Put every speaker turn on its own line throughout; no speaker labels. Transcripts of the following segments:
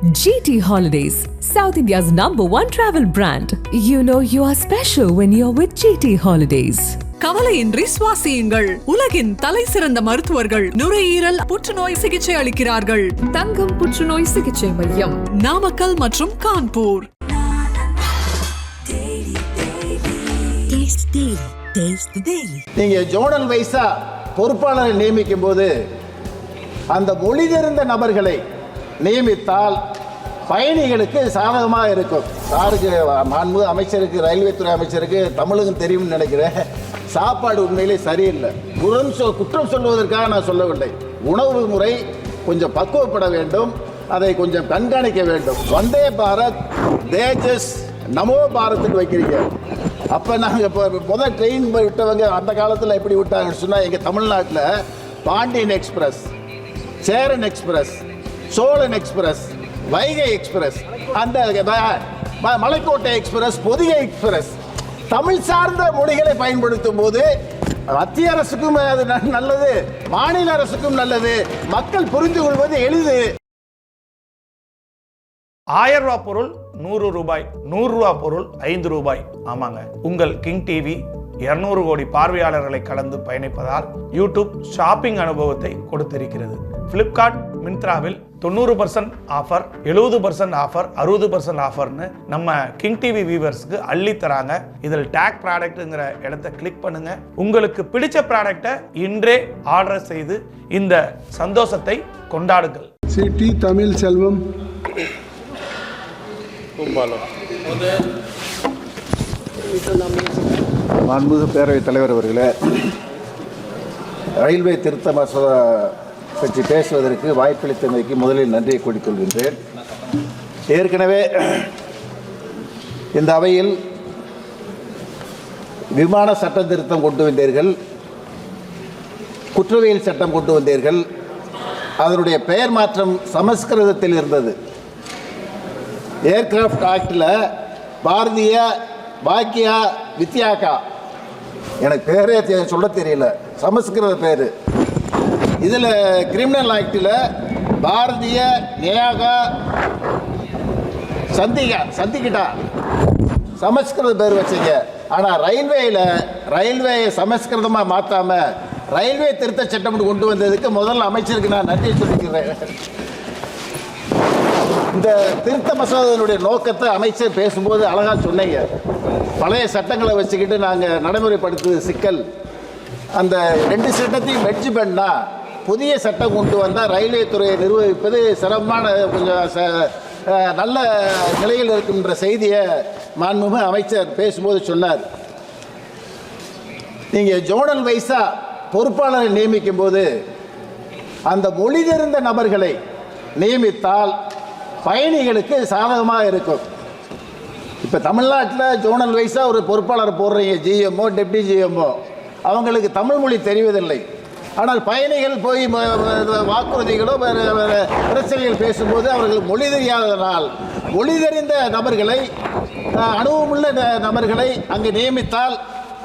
GT Holidays, South India's number one travel brand. You know you are special when you're with GT Holidays.
கவலையின்றி சுவாசியுங்கள் உலகின் தலை சிறந்த மருத்துவர்கள் நுரையீரல் புற்றுநோய் சிகிச்சை அளிக்கிறார்கள்
தங்கம் புற்றுநோய் சிகிச்சை மையம்
நாமக்கல் மற்றும் கான்பூர்.
நீங்கள் ஜோனல் வைஸா பொறுப்பாளரை நியமிக்கும் போது அந்த மொழி தெரிந்த நபர்களை நியமித்தால் பயணிகளுக்கு சாதகமாக இருக்கும். சாருக்கு மாண்பு அமைச்சருக்கு ரயில்வே துறை அமைச்சருக்கு தமிழுக்கும் தெரியும்னு நினைக்கிறேன். சாப்பாடு உண்மையிலே சரியில்லை. குற்றம் சொல் குற்றம் சொல்வதற்காக நான் சொல்லவில்லை. உணவு முறை கொஞ்சம் பக்குவப்பட வேண்டும். அதை கொஞ்சம் கண்காணிக்க வேண்டும். வந்தே பாரத் தேஜஸ் நமோ பாரத்துக்கு வைக்கிறீங்க. அப்போ நாங்கள் இப்போ முதல் ட்ரெயின் விட்டவங்க அந்த காலத்தில் எப்படி விட்டாங்கன்னு சொன்னால் எங்கள் தமிழ்நாட்டில் Pandian express Cheran express Cholan express Vaigai express அந்த ம- மலைக்கோட்டை எக்ஸ்பிரஸ் பொதிகை எக்ஸ்பிரஸ். தமிழ் சார்ந்த மொழிகளை பயன்படுத்தும் போது மத்திய அரசுக்கும் அது ந- நல்லது மாநில அரசுக்கும் நல்லது. மக்கள் புரிந்து கொள்வது எளிது.
ஆயிரம் ரூபாய் பொருள் நூறு ரூபாய் நூறு ரூபாய் பொருள் ஐந்து ரூபாய். ஆமாங்க. உங்கள் கிங் டிவி 200 கோடி பார்வையாளர்களை கடந்து பயணிப்பதால் யூடியூப் ஷாப்பிங் அனுபவத்தை கொடுத்திருக்கிறது. ஃப்ளிப்கார்ட் மிந்த்ராவில் தொண்ணூறு பர்சன்ட் ஆஃபர் எழுபது பர்சன்ட் ஆஃபர் அறுபது பர்சன்ட் ஆஃபர்னு நம்ம கிங் டிவி வியூவர்ஸ்க்கு அள்ளி தராங்க. இதில் டேக் ப்ராடக்ட்டுங்கிற இடத்த கிளிக் பண்ணுங்க. உங்களுக்கு பிடிச்ச ப்ராடக்டை இன்றே ஆர்டர் செய்து இந்த சந்தோஷத்தை கொண்டாடுங்கள்.
சிடி தமிழ் செல்வம்.
மாண்புமிகு பேரவைத் தலைவர் அவர்களே ரயில்வே திருத்த மசோதா பற்றி பேசுவதற்கு வாய்ப்பளித்தமைக்கு முதலில் நன்றியை கூறிக்கொள்கின்றேன். ஏற்கனவே இந்த அவையில் விமான சட்ட திருத்தம் கொண்டு வந்தீர்கள் குற்றவியல் சட்டம் கொண்டு வந்தீர்கள் அதனுடைய பெயர் மாற்றம் சமஸ்கிருதத்தில் இருந்தது. ஏர்கிராஃப்ட் ஆக்டில் பாரதிய பாக்கியா வித்யாகா எனக்கு பேரே சொல்ல தெரியல சமஸ்கிருத பேர். இதில் கிரிமினல் ஆக்டில் பாரதிய நியாகா சந்திகா சந்திக்கிட்டா? சமஸ்கிருத பேர் வச்சீங்க. ஆனால் ரயில்வேயில் ரயில்வேயை சமஸ்கிருதமாக மாற்றாமல் ரயில்வே திருத்த சட்டம் கொண்டு வந்ததுக்கு முதல்ல அமைச்சருக்கு நான் நன்றி சொல்லிக்கிறேன். இந்த திருத்த மசோதாவினுடைய நோக்கத்தை அமைச்சர் பேசும்போது அழகாக சொன்னீங்க. பழைய சட்டங்களை வச்சுக்கிட்டு நாங்கள் நடைமுறைப்படுத்துவது சிக்கல். அந்த ரெண்டு சட்டத்தையும் மெர்ஜ் பண்ணால் புதிய சட்டம் கொண்டு வந்தால் ரயில்வே துறையை நிர்வகிப்பது சிரமமான கொஞ்சம் ச- நல்ல நிலையில் இருக்கின்ற செய்தியை மாண்புமிகு அமைச்சர் பேசும்போது சொன்னார். நீங்கள் ஜோனல் வைஸாக பொறுப்பாளரை நியமிக்கும் போது அந்த மொழி தெரிந்த நபர்களை நியமித்தால் பயணிகளுக்கு சாதகமாக இருக்கும். இப்போ தமிழ்நாட்டில் ஜோனல் வைஸாக ஒரு பொறுப்பாளர் போடுறீங்க ஜிஎம்ஓ டெப்டி ஜிஎம்ஓ அவங்களுக்கு தமிழ் மொழி தெரிவதில்லை. ஆனால் பயணிகள் போய் வாக்குறுதிகளோ வேறு வேறு பிரச்சனைகள் பேசும்போது அவர்கள் மொழி தெரியாததனால் மொழி தெரிந்த நபர்களை அனுபவமுள்ள நபர்களை அங்கு நியமித்தால்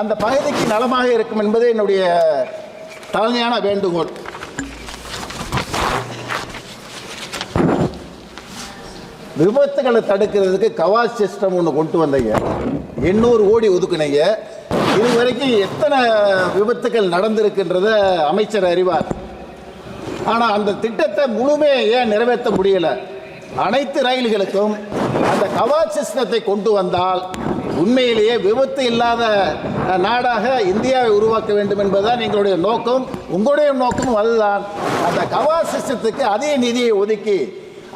அந்த பகுதிக்கு நலமாக இருக்கும் என்பது என்னுடைய தலைமையான வேண்டுகோள். விபத்துகளை தடுக்கிறதுக்கு கவாஸ் சிஸ்டம் ஒன்று கொண்டு வந்தீங்க. எண்ணூறு கோடி ஒதுக்குனீங்க. இது வரைக்கும் எத்தனை விபத்துகள் நடந்திருக்கின்றத அமைச்சர் அறிவார். ஆனால் அந்த திட்டத்தை முழுமையாக ஏன் நிறைவேற்ற முடியல? அனைத்து ரயில்களுக்கும் அந்த கவாச் சிஸ்டத்தை கொண்டு வந்தால் உண்மையிலேயே விபத்து இல்லாத நாடாக இந்தியாவை உருவாக்க வேண்டும் என்பதுதான் எங்களுடைய நோக்கம். உங்களுடைய நோக்கமும் அதுதான். அந்த கவாச் சிஸ்டத்துக்கு அதிக நிதியை ஒதுக்கி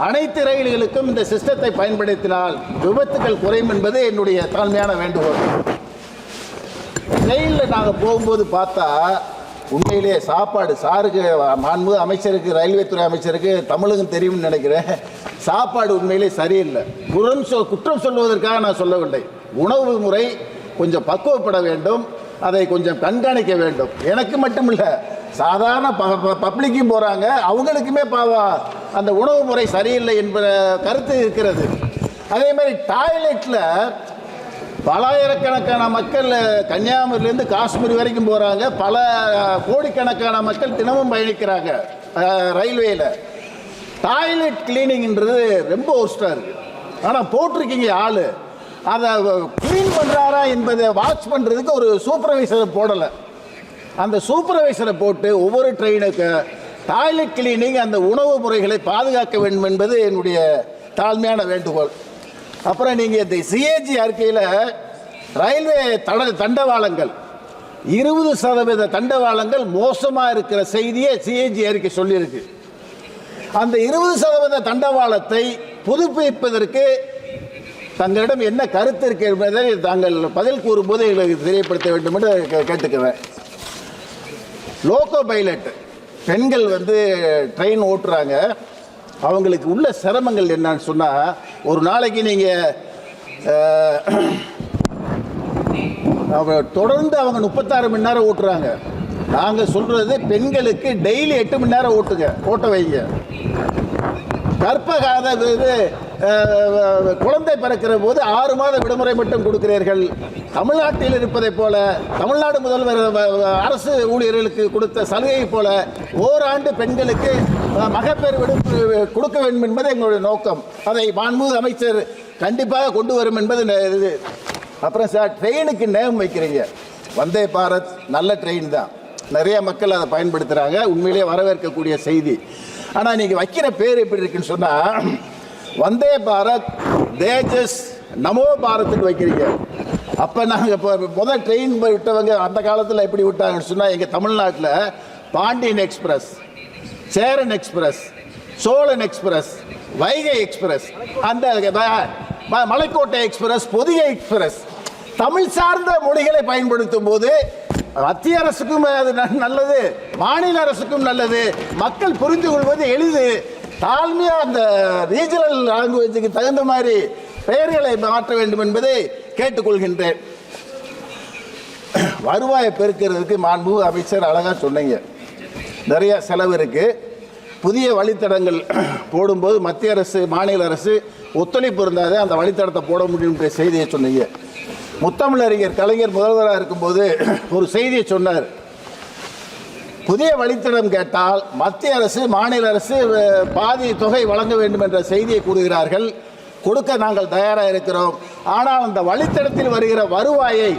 அனைத்து ரயில்களுக்கும் இந்த சிஸ்டத்தை பயன்படுத்தினால் விபத்துகள் குறையும் என்பது என்னுடைய தாழ்மையான வேண்டுகோள். ரயிலில் நாங்கள் போகும்போது பார்த்தா உண்மையிலேயே சாப்பாடு சாருக்கு மாண்பு அமைச்சருக்கு ரயில்வே துறை அமைச்சருக்கு தமிழுக்கும் தெரியும்னு நினைக்கிறேன். சாப்பாடு உண்மையிலே சரியில்லை. குற்றம் சொல் குற்றம் சொல்வதற்காக நான் சொல்லவில்லை. உணவு முறை கொஞ்சம் பக்குவப்பட வேண்டும். அதை கொஞ்சம் கண்காணிக்க வேண்டும். எனக்கு மட்டும் இல்லை சாதாரண ப பப்ளிக்கும் போகிறாங்க அவங்களுக்குமே பாவம் அந்த உணவு முறை சரியில்லை என்பத கருத்து இருக்கிறது. அதே மாதிரி டாய்லெட்டில் பலாயிரக்கணக்கான மக்கள் கன்னியாகுமரியிலேருந்து காஷ்மீர் வரைக்கும் போகிறாங்க பல கோடிக்கணக்கான மக்கள் தினமும் பயணிக்கிறாங்க ரயில்வேயில் டாய்லெட் கிளீனிங்ன்றது ரொம்ப ஒஸ்ட்டாக இருக்குது ஆனால் போட்டிருக்கீங்க ஆள். அதை க்ளீன் பண்ணுறாரா என்பதை வாட்ச் பண்ணுறதுக்கு ஒரு சூப்பர்வைசரை போடலை. அந்த சூப்பர்வைசரை போட்டு ஒவ்வொரு ட்ரெயினுக்கு டாய்லெட் கிளீனிங் அந்த உணவு முறைகளை பாதுகாக்க வேண்டும் என்பது என்னுடைய தாழ்மையான வேண்டுகோள். அப்புறம் நீங்கள் இந்த சிஏஜி அறிக்கையில் ரயில்வே தட தண்டவாளங்கள் இருபது சதவீத தண்டவாளங்கள் மோசமாக இருக்கிற செய்தியை சிஏஜி அறிக்கை சொல்லியிருக்கு. அந்த இருபது சதவீத தண்டவாளத்தை புதுப்பிப்பதற்கு தங்களிடம் என்ன கருத்து இருக்கு என்பதை தாங்கள் பதில் கூறும்போது எங்களுக்கு தெரியப்படுத்த வேண்டும் என்று கேட்டுக்குவேன். லோக்கோ பைலட் பெண்கள் வந்து ட்ரெயின் ஓட்டுறாங்க. அவங்களுக்கு உள்ள சிரமங்கள் என்னன்னு சொன்னால் ஒரு நாளைக்கு நீங்கள் அவங்க தொடர்ந்து அவங்க முப்பத்தாறு மணி நேரம் ஓட்டுறாங்க. நாங்கள் சொல்கிறது பெண்களுக்கு டெய்லி எட்டு மணி நேரம் ஓட்டுங்க ஓட்ட வைங்க. கற்பகாத இது குழந்தை பிறக்கிற போது ஆறு மாத விடுமுறை மட்டும் கொடுக்கிறீர்கள். தமிழ்நாட்டில் இருப்பதைப் போல தமிழ்நாடு முதல்வர் அரசு ஊழியர்களுக்கு கொடுத்த சலுகையை போல ஓராண்டு பெண்களுக்கு மகப்பேறு விடுப்பு கொடுக்க வேண்டும் என்பது எங்களுடைய நோக்கம். அதை மாண்புமிகு அமைச்சர் கண்டிப்பாக கொண்டு வரும் என்பது இது. அப்புறம் சார் ட்ரெயினுக்கு நேம் வைக்கிறீங்க. வந்தே பாரத் நல்ல ட்ரெயின் தான். நிறைய மக்கள் அதை பயன்படுத்துகிறாங்க உண்மையிலேயே வரவேற்கக்கூடிய செய்தி. ஆனால் நீங்கள் வைக்கிற பேர் எப்படி இருக்குன்னு சொன்னால் வந்தே பாரத் தேஜஸ் நமோ பாரத்துக்கு வைக்கிறீங்க. அப்போ நாங்கள் இப்போ முதல் ட்ரெயின் போய் விட்டவங்க அந்த காலத்தில் எப்படி விட்டாங்கன்னு சொன்னால் எங்கள் தமிழ்நாட்டில் Pandian express Cheran express Cholan express Vaigai express அந்த மலைக்கோட்டை எக்ஸ்பிரஸ் பொதிகை எக்ஸ்பிரஸ் தமிழ் சார்ந்த மொழிகளை பயன்படுத்தும் போது மத்திய அரசுக்கும் அது ந- நல்லது மாநில அரசுக்கும் நல்லது மக்கள் புரிந்து கொள்வது எளிது தாழ்மையா அந்த ரீஜனல் லாங்குவேஜுக்கு தகுந்த மாதிரி பெயர்களை மாற்ற வேண்டும் என்பதை கேட்டுக்கொள்கின்றேன். வருவாயை பெருக்கிறதுக்கு மாண்பு அமைச்சர் அழகாக சொன்னீங்க. நிறைய செலவு இருக்கு. புதிய வழித்தடங்கள் போடும்போது மத்திய அரசு மாநில அரசு ஒத்துழைப்பு இருந்தால் அந்த வழித்தடத்தை போட முடியும்ன்ற செய்தியை சொன்னீங்க. முத்தமிழறிஞர் கலைஞர் முதல்வராக இருக்கும்போது ஒரு செய்தியை சொன்னார். புதிய வழித்தடம் கேட்டால் மத்திய அரசு மாநில அரசு பாதி தொகை வழங்க வேண்டும் என்ற செய்தியை கூறுகிறார்கள். கொடுக்க நாங்கள் தயாராக இருக்கிறோம். ஆனால் அந்த வழித்தடத்தில் வருகிற வருவாயை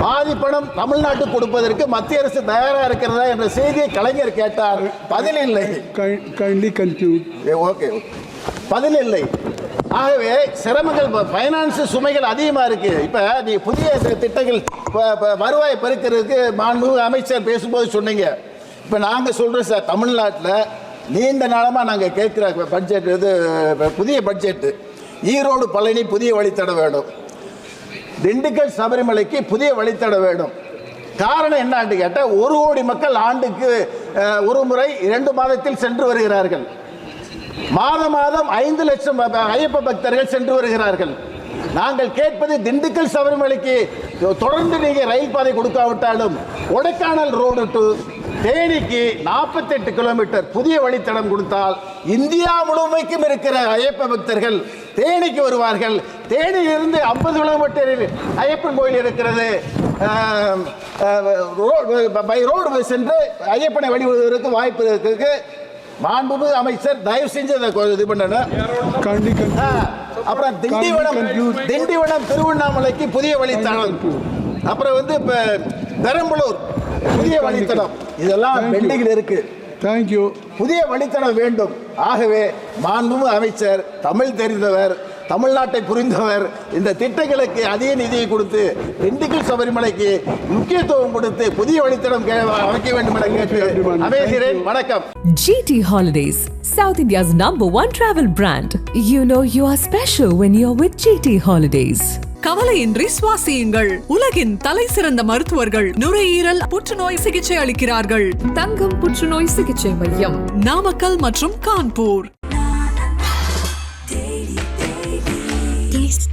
பாதி பணம் தமிழ்நாட்டுக்கு கொடுப்பதற்கு மத்திய அரசு தயாராக இருக்கிறதா என்ற செய்தியை கலைஞர் கேட்டார். பதில் இல்லை.
conclude.
ஏ, ஓகே. பதில் இல்லை. ஆகவே சிரமங்கள் ஃபைனான்ஸ் சுமைகள் அதிகமாக இருக்கு. இப்போ நீ புதிய திட்டங்கள் வருவாய் பெருக்கிறதுக்கு மாண்பு அமைச்சர் பேசும்போது சொன்னீங்க. இப்போ நாங்கள் சொல்கிறோம் சார் தமிழ்நாட்டில் நீண்ட நாளமாக நாங்கள் கேட்குற பட்ஜெட் இது புதிய பட்ஜெட்டு ஈரோடு பழனி புதிய வழித்தட வேணும். திண்டுக்கல் சபரிமலைக்கு புதிய வழித்தட வேணும். காரணம் என்னான்னு கேட்டால் ஒரு கோடி மக்கள் ஆண்டுக்கு ஒரு முறை இரண்டு மாதத்தில் சென்று வருகிறார்கள். மாதம் மாதம் ஐந்து லட்சம் ஐயப்ப பக்தர்கள் சென்று வருகிறார்கள். நாங்கள் கேட்பது திண்டுக்கல் சபரிமலைக்கு தொடர்ந்து நீங்க ரயில் பாதை கொடுக்காவிட்டாலும் கொடைக்கானல் ரோடு டு தேனிக்கு நாற்பத்தெட்டு கிலோமீட்டர் புதிய வழித்தடம் கொடுத்தால் இந்தியா முழுமைக்கும் இருக்கிற ஐயப்ப பக்தர்கள் தேனிக்கு வருவார்கள். தேனியிலிருந்து ஐம்பது கிலோமீட்டரில் ஐயப்பன் கோயில் இருக்கிறது. பை ரோடு சென்று ஐயப்பனை வழிபடுவதற்கு வாய்ப்பு இருக்கு மாண்புமிகு அமைச்சர் தயவு செஞ்சு அதை இது பண்ணணும். அப்புறம் திண்டிவனம். திண்டிவனம் திருவண்ணாமலைக்கு புதிய வழித்தடம் அப்புறம் வந்து இப்ப பெரம்பலூர் புதிய வழித்தடம் இதெல்லாம். பெண்டிங்கில் இருக்கு
you.
புதிய வழித்தடம் வேண்டும் ஆகவே மாண்புமிகு அமைச்சர் தமிழ் தெரிந்தவர் தமிழ்நாட்டை புரிந்தவர். இந்த திட்டங்களுக்கு அதிக நிதியை கொடுத்து திண்டுக்கல் சபரிமலைக்கு முக்கியத்துவம் கொடுத்து புதிய வழித்தடம் அமைக்க வேண்டும் என கேட்டு அமைகிறேன். வணக்கம்.
GT Holidays, South India's number one travel brand. You know you are special when you're with GT Holidays.
கவலையின்றி சுவாசியுங்கள். உலகின் தலை சிறந்த மருத்துவர்கள் நுரையீரல் புற்றுநோய் சிகிச்சை அளிக்கிறார்கள்.
தங்கம் புற்றுநோய் சிகிச்சை மையம்
நாமக்கல் மற்றும் கான்பூர்.